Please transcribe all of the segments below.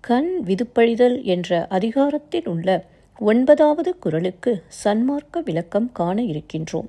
கண் விதுப்பழிதல் என்ற அதிகாரத்தில் உள்ள ஒன்பதாவது குரலுக்கு சன்மார்க்க விளக்கம் காண இருக்கின்றோம்.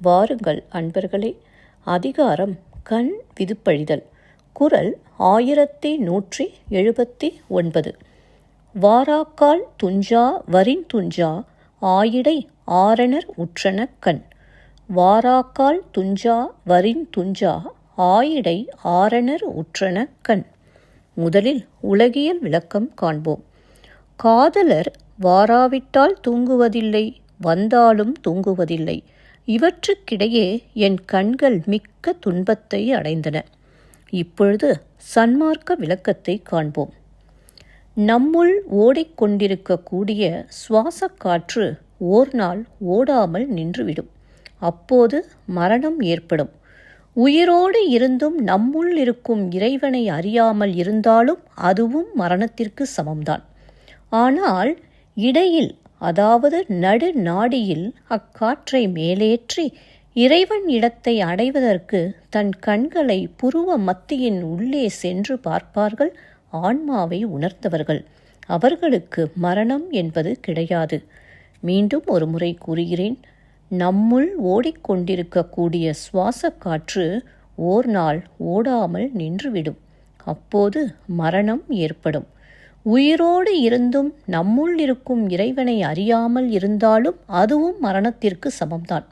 வாருங்கள் அன்பர்களே அதிகாரம் கண் விதுப்பழிதல் குரல் ஆயிரத்தி நூற்றி எழுபத்தி ஒன்பது. வாராக்கால் துஞ்சா வரின் துஞ்சா ஆயிடை ஆரணர் உற்றன கண். வாராக்கால் துஞ்சா வரின் துஞ்சா ஆயிடை ஆரணர் உற்றன கண். முதலில் உலகியல் விளக்கம் காண்போம். காதலர் வாராவிட்டால் தூங்குவதில்லை வந்தாலும் தூங்குவதில்லை. இவற்றுக்கிடையே என் கண்கள் மிக்க துன்பத்தை அடைந்தன. இப்பொழுது சன்மார்க்க விளக்கத்தை காண்போம். நம்முள் ஓடிக்கொண்டிருக்கக்கூடிய சுவாச காற்று ஓர் நாள் ஓடாமல் நின்றுவிடும். அப்போது மரணம் ஏற்படும். உயிரோடு இருந்தும் நம்முள் இருக்கும் இறைவனை அறியாமல் இருந்தாலும் அதுவும் மரணத்திற்கு சமம்தான். ஆனால் இடையில் அதாவது நடு நாடியில் அக்காற்றை மேலேற்றி இறைவன் இடத்தை அடைவதற்கு தன் கண்களை புருவ மத்தியின் உள்ளே சென்று பார்ப்பார்கள் ஆன்மாவை உணர்ந்தவர்கள். அவர்களுக்கு மரணம் என்பது கிடையாது. மீண்டும் ஒரு முறை கூறுகிறேன். நம்முள் ஓடிக்கொண்டிருக்கக்கூடிய சுவாச காற்று ஓர் நாள் ஓடாமல் நின்றுவிடும். அப்போது மரணம் ஏற்படும். உயிரோடு இருந்தும் நம்முள் இருக்கும் இறைவனை அறியாமல் இருந்தாலும் அதுவும் மரணத்திற்கு சமம்தான்.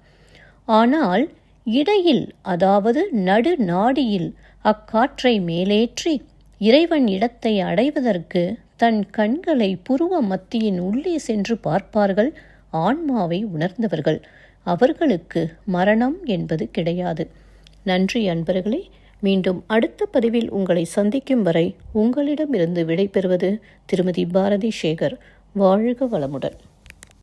ஆனால் இடையில் அதாவது நடு நாடியில் அக்காற்றை மேலேற்றி இறைவன் இடத்தை அடைவதற்கு தன் கண்களை புருவ மத்தியின் உள்ளே சென்று பார்ப்பார்கள். ஆன்மாவை உணர்ந்தவர்கள். அவர்களுக்கு மரணம் என்பது கிடையாது. நன்றி அன்பர்களே மீண்டும் அடுத்த பதிவில் உங்களை சந்திக்கும் வரை உங்களிடமிருந்து விடைபெறுவது திருமதி பாரதி சேகர். வாழ்க வளமுடன்.